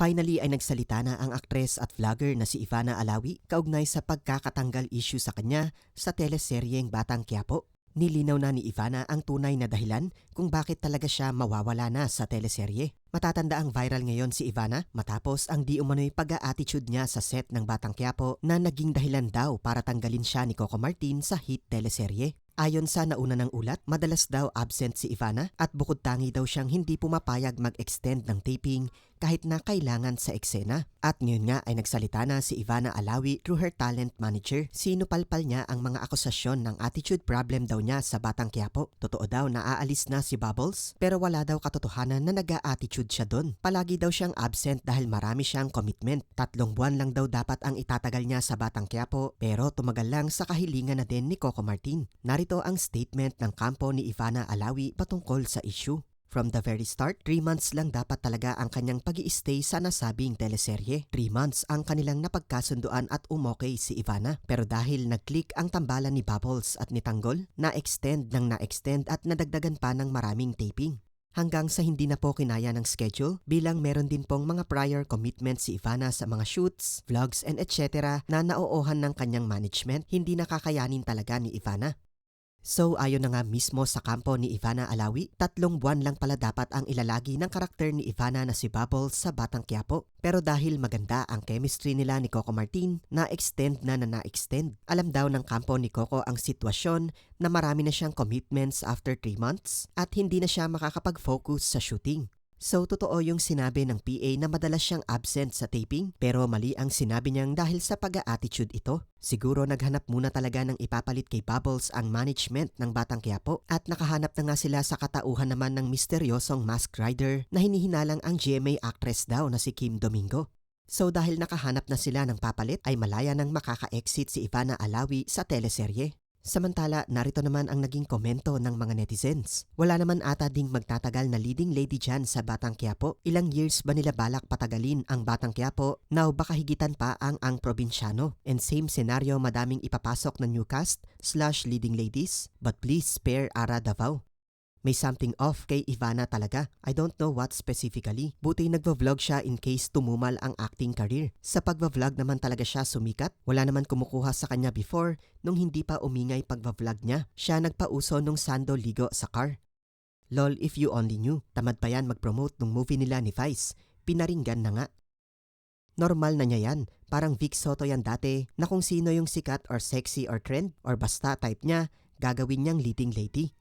Finally ay nagsalita na ang aktres at vlogger na si Ivana Alawi kaugnay sa pagkakatanggal issue sa kanya sa teleseryeng Batang Quiapo. Nilinaw na ni Ivana ang tunay na dahilan kung bakit talaga siya mawawala na sa teleserye. Matatanda ang viral ngayon si Ivana matapos ang di umano'y pag-a-attitude niya sa set ng Batang Quiapo na naging dahilan daw para tanggalin siya ni Coco Martin sa hit teleserye. Ayon sa nauna ng ulat, madalas daw absent si Ivana at bukod tangi daw siyang hindi pumapayag mag-extend ng taping kahit na kailangan sa eksena. At ngayon nga ay nagsalita na si Ivana Alawi through her talent manager. Sinupalpal niya ang mga akusasyon ng attitude problem daw niya sa Batang Quiapo. Totoo daw na aalis na si Bubbles pero wala daw katotohanan na nag-a-attitude siya doon. Palagi daw siyang absent dahil marami siyang commitment. Tatlong buwan lang daw dapat ang itatagal niya sa Batang Quiapo pero tumagal lang sa kahilingan na din ni Coco Martin. Narito ang statement ng kampo ni Ivana Alawi patungkol sa issue. From the very start, 3 months lang dapat talaga ang kanyang pag stay sa nasabing teleserye. 3 months ang kanilang napagkasunduan at umokay si Ivana. Pero dahil nag-click ang tambalan ni Bubbles at ni Tanggol, na-extend ng na-extend at nadagdagan pa ng maraming taping. Hanggang sa hindi na po kinaya ng schedule bilang meron din pong mga prior commitments si Ivana sa mga shoots, vlogs and etc. na naoohan ng kanyang management, hindi nakakayanin talaga ni Ivana. So ayon na nga mismo sa kampo ni Ivana Alawi, tatlong buwan lang pala dapat ang ilalagi ng karakter ni Ivana na si Bubbles sa Batang Quiapo. Pero dahil maganda ang chemistry nila ni Coco Martin, na-extend na na na-extend. Alam daw ng kampo ni Coco ang sitwasyon na marami na siyang commitments after 3 months at hindi na siya makakapag-focus sa shooting. So totoo yung sinabi ng PA na madalas siyang absent sa taping pero mali ang sinabi niyang dahil sa pag-a-attitude ito. Siguro naghanap muna talaga ng ipapalit kay Bubbles ang management ng Batang Quiapo at nakahanap na nga sila sa katauhan naman ng misteryosong mask rider na hinihinalang ang GMA actress daw na si Kim Domingo. So dahil nakahanap na sila ng papalit ay malaya nang makaka-exit si Ivana Alawi sa teleserye. Samantala, narito naman ang naging komento ng mga netizens. Wala naman ata ding magtatagal na leading lady dyan sa Batang Quiapo. Ilang years ba nila balak patagalin ang Batang Quiapo? Now baka higitan pa ang ang probinsyano. And same scenario madaming ipapasok na new cast slash leading ladies. But please spare Ara Davao. May something off kay Ivana talaga. I don't know what specifically. Buti nagva-vlog siya in case tumumal ang acting career. Sa pagva-vlog naman talaga siya sumikat. Wala naman kumukuha sa kanya before nung hindi pa umingay pagva-vlog niya. Siya nagpauso nung sando ligo sa car. Lol, if you only knew. Tamad pa yan mag-promote nung movie nila ni Vice. Pinaringgan na nga. Normal na niya yan. Parang Vic Soto yan dati na kung sino yung sikat or sexy or trend or basta type niya, gagawin niyang leading lady.